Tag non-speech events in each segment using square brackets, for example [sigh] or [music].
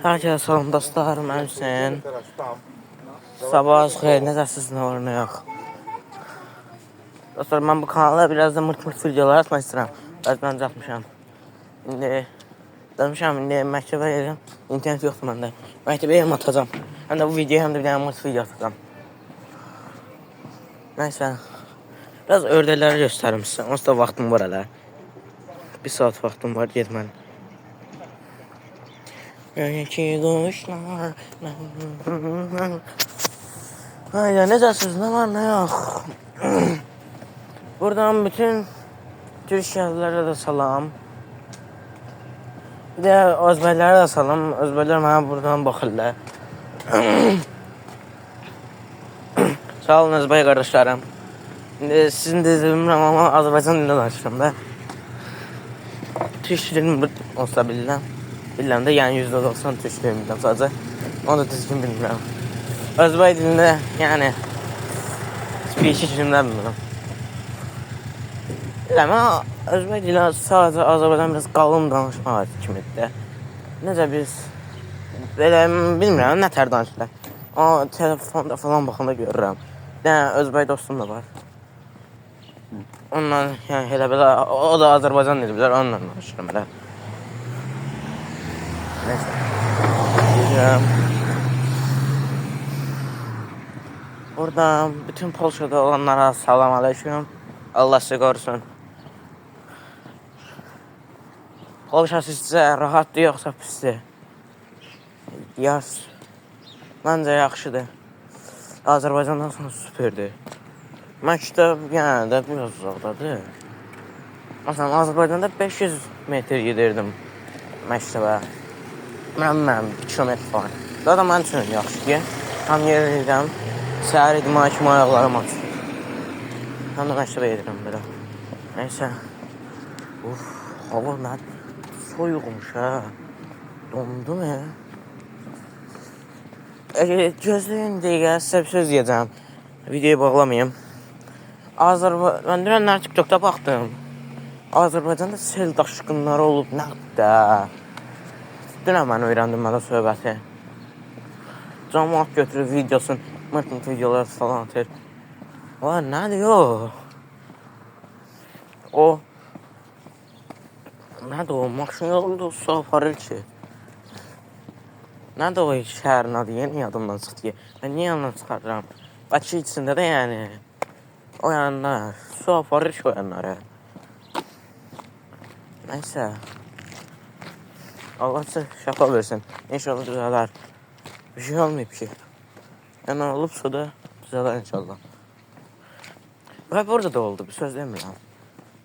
Herkese salam dostlar, mən Hüseyin. Sabahınız xeyir, necəsiz, nə var, nə yox. Dostlar, mən bu kanala biraz da mırt-mırt videolar atmaq istəyirəm. Bəzən atmışam. İndi demişəm, indi məktəbə gedirəm. İnternet yoxdur məndə. Məktəbə yerim atacağam. Həm də bu videoya həm də bir dənə mırt video atacağam. Nəysə. Biraz ördəkləri göstərim sizə. Onsuz da vaxtım var hələ. Bir saat vaxtım var getməli. Öykü quşlar Hayda necəsiz, nə var, nə yox Buradan bütün Türk də salam. Bir də özbəklərə də salam. Özbəklər mənə buradan baxırlar. Sağ olun özbək qardaşlarım. İndi sizin də bilmirəm amma Azərbaycan dilində danışıram da. Türk dilini olsa bilirəm Bilirəm də, yəni %90 türk dilini bilirəm sadəcə. Onu da düzgün bilmirəm. Özbək dilində, yəni speech kilimdən bilmirəm. Bilirəm, amma özbək dili sadəcə Azərbaycan biraz qalın danışmaq kimidir də. Necə biz belə bilmirəm, nə tər danışırlar. Amma telefonda falan baxanda görürəm. Bir dənə özbək dostum da var. Onunla, yəni elə belə, o da Azərbaycan dili bilər, onunla danışıram elə. Neyse. Gideceğim. Buradan bütün Polşa'da olanlara salam aleyküm. Allah sizi korusun. Polşa sizcə rahatdır yoxsa pisdir? Yaz. Məncə yaxşıdır. Azərbaycandan sonra süperdir. Məktəb yenə də biraz uzaqdadır. Məsələn, Azərbaycanda 500 metr gedirdim məktəbə. Mən mən 2 kilometr falan. Zaten mən üçün yaxşı ki, tam yerirəm. Səhər idman kimi ayaqlarım açılır. Həm də məktəbə gedirəm belə. Nəysə. Uf, hava nə soyuqmuş ha. Dondum ya. E, gözləyin dəqiqə sizə bir söz deyəcəm. Videoyu bağlamayım. Azərbaycan, mən dünənlər TikTokda baxdım. Azərbaycanda sel daşqınları olub nəqdə. Dünən mən öyrəndim mənə söhbəti. Cəmaat götürür videosun, mırt videolar falan atır. Vay nədir o? O Nədir o? Maşın yolunda su aparır ki. Nədir o şəhərin adı? Yeni yadımdan çıxdı. Mən niyə yandan çıxarıram? Bakı içində də yəni. O yanlar. Su aparır ki o yanlara. Nəysə. Allah size şafa versin. İnşallah düzeler. Bir şey olmayıp ki. Yani olupsa da düzeler inşallah. Hep orada da oldu. Bir söz demiyorum.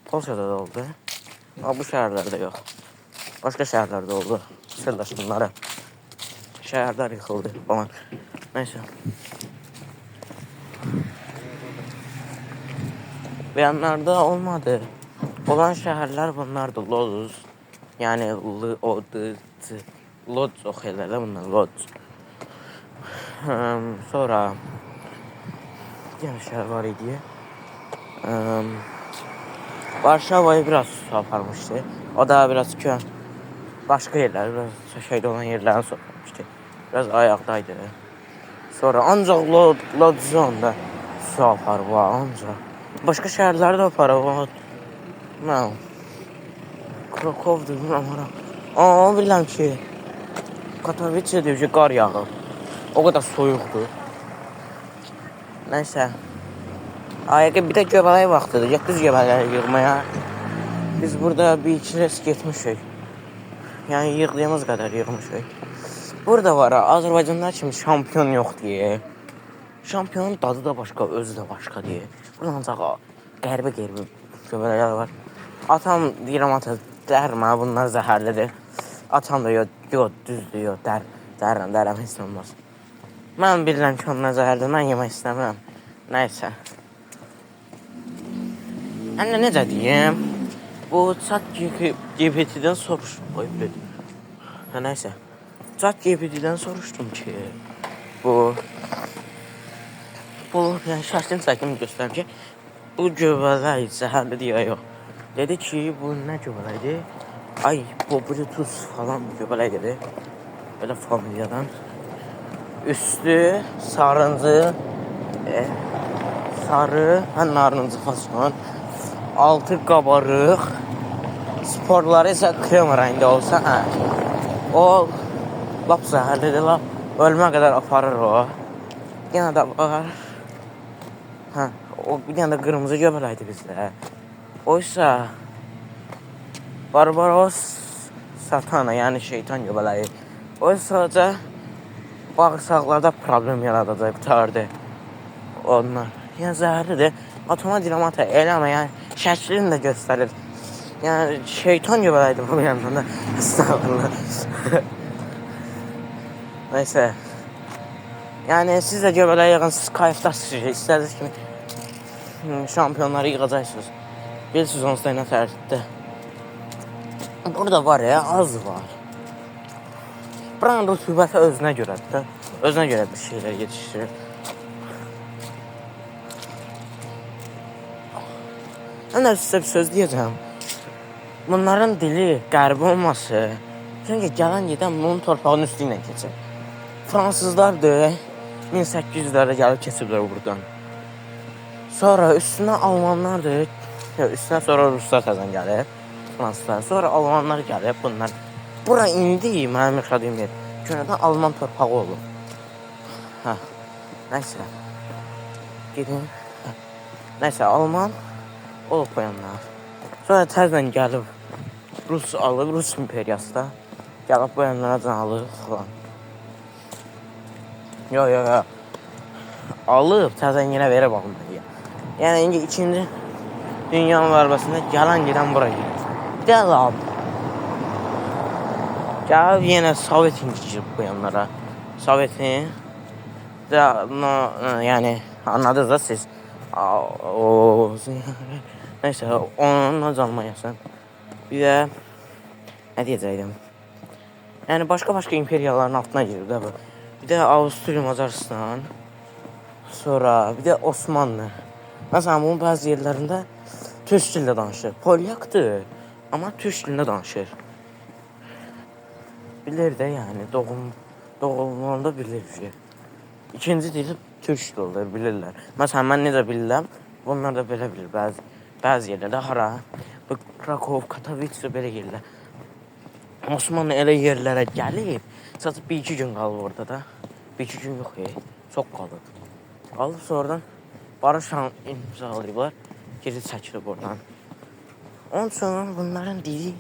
Polşa'da da oldu. Ama bu şehirlerde yok. Başka şehirlerde oldu. Sırdaşımlara. Şehirler yıkıldı falan. Neyse. Beyanlarda olmadı. Olan şehirler bunlardı. Loduz, yani l o d t Lodz oxuyurlar bunlar Lodz. Um, sonra şəhər var idi. Um, Varşava'yı biraz su aparmışdı. O da biraz kö başka yerler, biraz şeyde olan yerlerden su aparmıştı. Biraz ayaktaydı. Sonra ancaq Lod Lodzonda su apar var ancaq. Başka şehirlerde apar var. Mən Krakow'dur bilmem hara. Aa bilirəm ki Katowice diyor ki qar yağır. O kadar soyuqdur. Nəysə. Ayaqə bir də göbələk vaxtıdır. Getdik göbələkləri yığmaya. Biz burada bir iki res getmişik. Yəni yığdığımız qədər yığmışıq. Burada var ha, Azərbaycanda kimi şampiyon yox deyə. Şampiyonun dadı da başqa, özü də başqa deyə. Burada ancaq qəribə-qəribə göbələklər var. Atam deyirəm ata dərmə bunlar zəhərlidir. Atam da yox, yox düzdür, yox dər, dərəm, dərəm heç nə olmaz. Mən bilirəm ki, onlar zəhərlidir, mən yemək istəmirəm. Nəysə. Də necə deyim? Bu chat GPT-dən soruş. Oy, bir. Hə, nəysə. Chat GPT-dən soruşdum ki, bu bu yəni şəklini çəkim göstərim ki, bu göbələk zəhərlidir ya yox. Dedi ki bu ne göbələkdir? Ay bu bluetooth falan bir dedi. Böyle familyadan. Üstü sarıncı, e, sarı, ha narıncı fason. Altı qabarıq. Sporları isə krem rəngdə olsa, hə. O lap zəhərlidir, lap ölmə qədər aparır o. Yenə də var. Hə, o dənə də qırmızı göbələkdir bizdə. O isə Barbaros Satana, yəni şeytan göbələyi. O sadəcə bağırsaqlarda problem yaradacaq qutardı. Onlar. Yəni zəhərlidir. Atoma diramata eləmə, yəni şəklini də göstərir. Yəni şeytan göbələyidir bu yandan da. Estağfurullah. [laughs] Neyse. Yəni siz də göbələyə yığınsınız, kayıfdasınız. İstədiniz kimi şampiyonları yığacaqsınız. Bilirsiniz onsuz da nə tərtibdə. Burada var ya, az var. Buranın rütubəti özünə görədir. Özünə görə bir şeylər yetişdirir. Mən sizə bir söz deyəcəm. Bunların dili qərbi olması, çünki gələn gedən bunun torpağının üstü ilə keçir. Fransızlardır, 1800-lərdə gəlib keçiblər buradan. Sonra üstünə Almanlardır, yox, üstünə sonra Ruslar təzən gəlib, Fransızlar. Sonra Almanlar gəlib, bunlar. Bura indi mənim yaşadığım yer. Könədən Alman torpağı olub. Hə, nəysə. Gedin. Nəysə, Alman olub bu yanlar. Sonra təzən gəlib Rus alıb, Rus imperiyası da gəlib bu yanlara can alıb falan. Yo yo yo. Alıb təzən yenə verib Almanyaya. Yəni indi ikinci Dünya müharibəsində gələn gedən bura gedir. Gəl abi. Gəlib yenə Sovet incişib bu yanlara. Sovetin də no, yəni anladınız da siz. O nəysə onun canmayasın. Bir də nə deyəcəydim? Yəni başqa-başqa imperiyaların altına girir də bu. Bir də Avstriya, Macaristan, sonra bir də Osmanlı. Məsələn, bunun bəzi yerlərində türk dilində danışır. Polyakdır, amma türk dilində danışır. Bilir də yəni doğum doğulmanda bilir ki. İkinci dili türk dilidir, bilirlər. Məsələn, mən necə bilirəm, bunlar da belə bilir bəzi bəzi yerlərdə hara bu Krakow, Katowice belə yerlər. Osmanlı elə yerlərə gəlib, sadəcə bir iki gün qalıb orada da. Bir iki gün yox, e, çox qalıb. Qalıb sonradan barış imzalayıblar, geri çəkilib oradan. Onun üçün bunların dili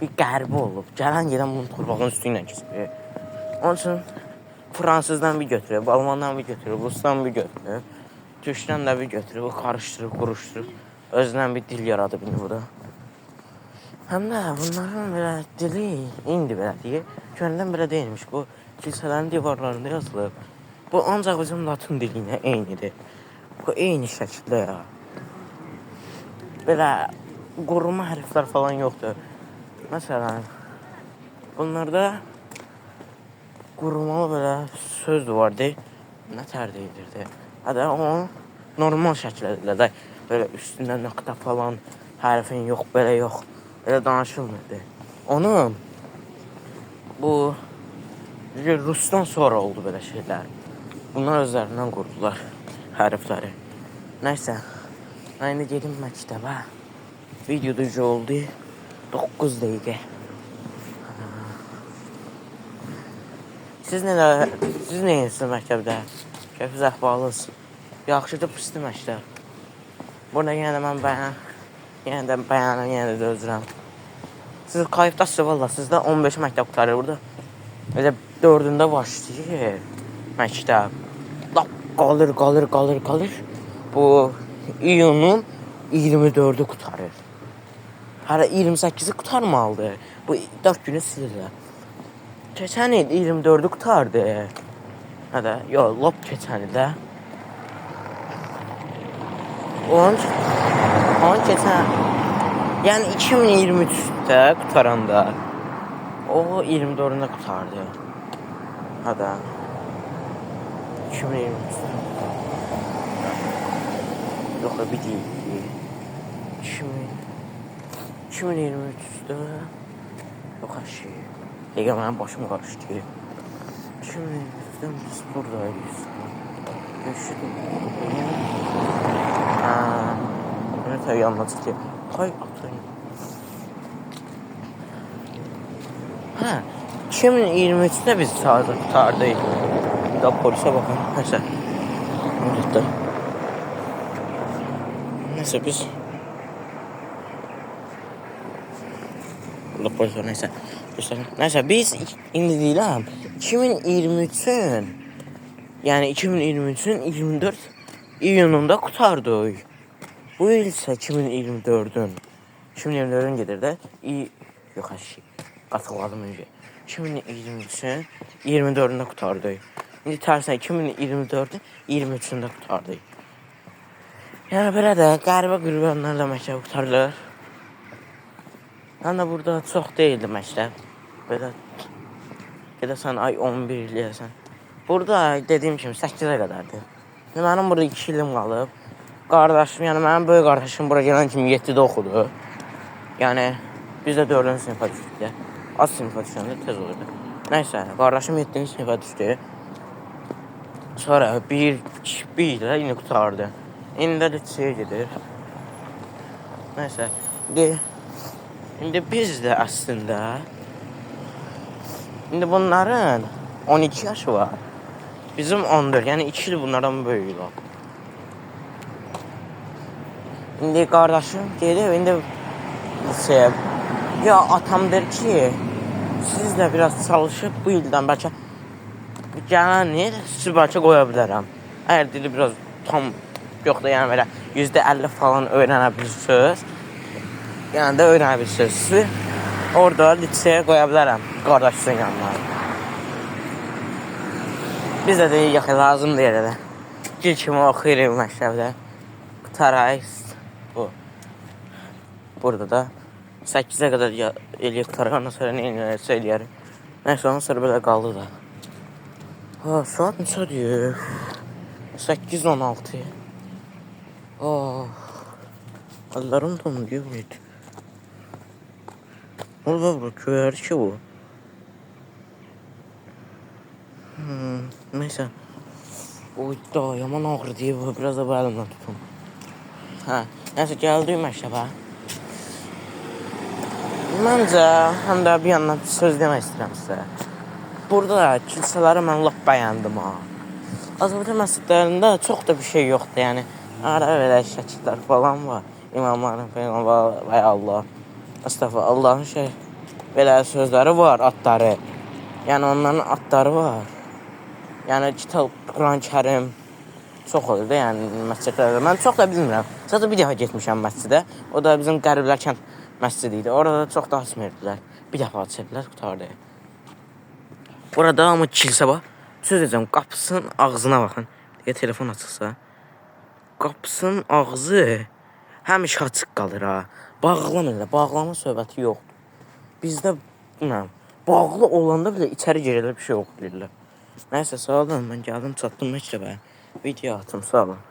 bir qərbi olub. Gələn gedən bunun torpağının üstü ilə. Onun üçün Fransızdan bir götürüb, Almandan bir götürüb, Rusdan bir götürüb, Türkdən də bir götürüb, qarışdırıb, quruşdurub, özündən bir dil yaradıb indi burada. Həm də bunların belə dili indi belə deyir. Köndən belə deyilmiş. Bu kilsələrin divarlarında yazılıb. Bu ancaq bizim latın dili ilə eynidir. Bu eyni şəkildə ya. Belə quruma hərflər falan yoxdur. Məsələn, bunlarda qurumalı belə söz vardı. Nə tər deyilirdi? Hətta onu normal şəkildə də belə üstündə nöqtə falan hərfin yox, belə yox. Elə danışılmırdı. Onu bu Rusdan sonra oldu belə şeylər. Bunlar özlərindən qurdular hərfləri. Nəysə, mən indi gedim məktəbə. Video düzü oldu. 9 dəqiqə. Siz nə siz nə edirsiniz məktəbdə? Keyfiniz əhvalınız? Yaxşıdır, pisdir məktəb. Burada yenə də mən bəyan yenə də bəyanım, yenə də dözürəm. Siz kayıfdasınız valla. Sizdə 15 məktəb qutarır burada. Elə 4-ündə başlayır məktəb. Lap qalır, qalır, qalır. Bu iyunun 24-ü qutarır. Hələ 28-i qutarmalıdır. Bu 4 günü silirlər. Keçən il 24-ü qutardı. Hədə, yox, lap keçən ildə. Onun, onun keçən, yəni 2023-də qutaranda o 24-ündə qutardı. Hədə. 2023-də. Yox, bir deyil. 2000 2023'də yox hər şey. Dəqiqə mənim başım qarışdı. Şimdi bizden biz buradayız. Görüşürüz. Haa. Evet hayır anlattık Hay atlayın. Ha. 2023'te biz sağda kurtardayız. Da polise bakın. Neyse. Burada. Biz Burada polis var neyse. Gösterin. Neyse biz indi değil ha. 2023'ün yani 2023'ün 24 iyununda kurtardık. Bu il ise 2024'ün 2024'ün gelir də iyi yox hər şey. Qatılmadım öncə. 2023'ün 24'ünde kurtardık. İndi tərsən 2024'ün 23'ünde kurtardık. Yəni belə də qəribə qurbanlarla məktəb qurtarılır. Mən də burada çox değildi məktəb. Belə gedəsən ay 11 eləyəsən. Burada dediyim kimi 8-ə qədərdir. Yəni Mənim burada 2 ilim qalıb. Qardaşım, yəni mənim böyük qardaşım bura gələn kimi 7-də oxudu. Yəni biz də 4-cü sinifə düşdük. Az sinifə düşəndə tez olurdu. Nəysə, qardaşım 7-ci sinifə düşdü. Sonra bir, bir ilə yine qutardı. İndi də liseyə gedir. Nəysə, indi İndi biz də əslində İndi bunların 12 yaşı var. Bizim 14. Yəni 2 il bunlardan böyük o. İndi qardaşım gedir, indi şey, ya atam der ki, siz də biraz çalışıb bu ildən bəlkə gələn il sizi bəlkə qoya bilərəm. Əgər dili biraz tam yox da yəni belə %50 falan öyrənə bilirsiniz. Yəni də öyrənə bilirsiniz. Sizi orada liseyə qoya bilərəm qardaşınızın yanına. Biz də deyik yaxı lazım deyil elə. Gil kimi oxuyuruq məktəbdə. Qutaraq bu. Burada da 8-ə qədər eləyib qutaraq. Ondan sonra nə eləyərsə eləyərik. Nəysə ondan sonra belə qaldı da. Ha, saat neçədir? 8-16. Oh. Ellerim donuyor muydu? Orada bu köyər ki bu. Hmm, neyse. Oy da yaman ağrı diye bu biraz da bu elimden tutun. Ha, neyse geldim məktəbə. Məncə, həm də bir yandan söz demək istəyirəm sizə. Burada kilsələri mən lap bəyəndim ha. Azərbaycan məscidlərində çox da bir şey yoxdur, yəni ara belə şəkillər falan var. İmamların falan vay Allah. Əstəğfurullah, Allahın şey belə sözləri var, atları. Yəni onların atları var. Yəni kitab, Quran-Kərim çox olur da, yəni məscidlərdə. Mən çox da bilmirəm. Sadəcə bir dəfə getmişəm məscidə. O da bizim Qəriblər kənd məscidi idi. Orada da çox da açmırdılar. Bir dəfə açırdılar, qutardı. Burada amma kilsə var. Söz deyəcəm, qapısının ağzına baxın. Deyə telefon açıqsa. Qapısının ağzı həmişə açıq qalır ha. Bağlamırlar. Bağlama söhbəti yoxdur. Bizdə bilmirəm, bağlı olanda belə içəri girələr bir şey yox deyirlər. Nəysə sağ olun, mən gəldim çatdım məktəbə. Video atım, sağ olun.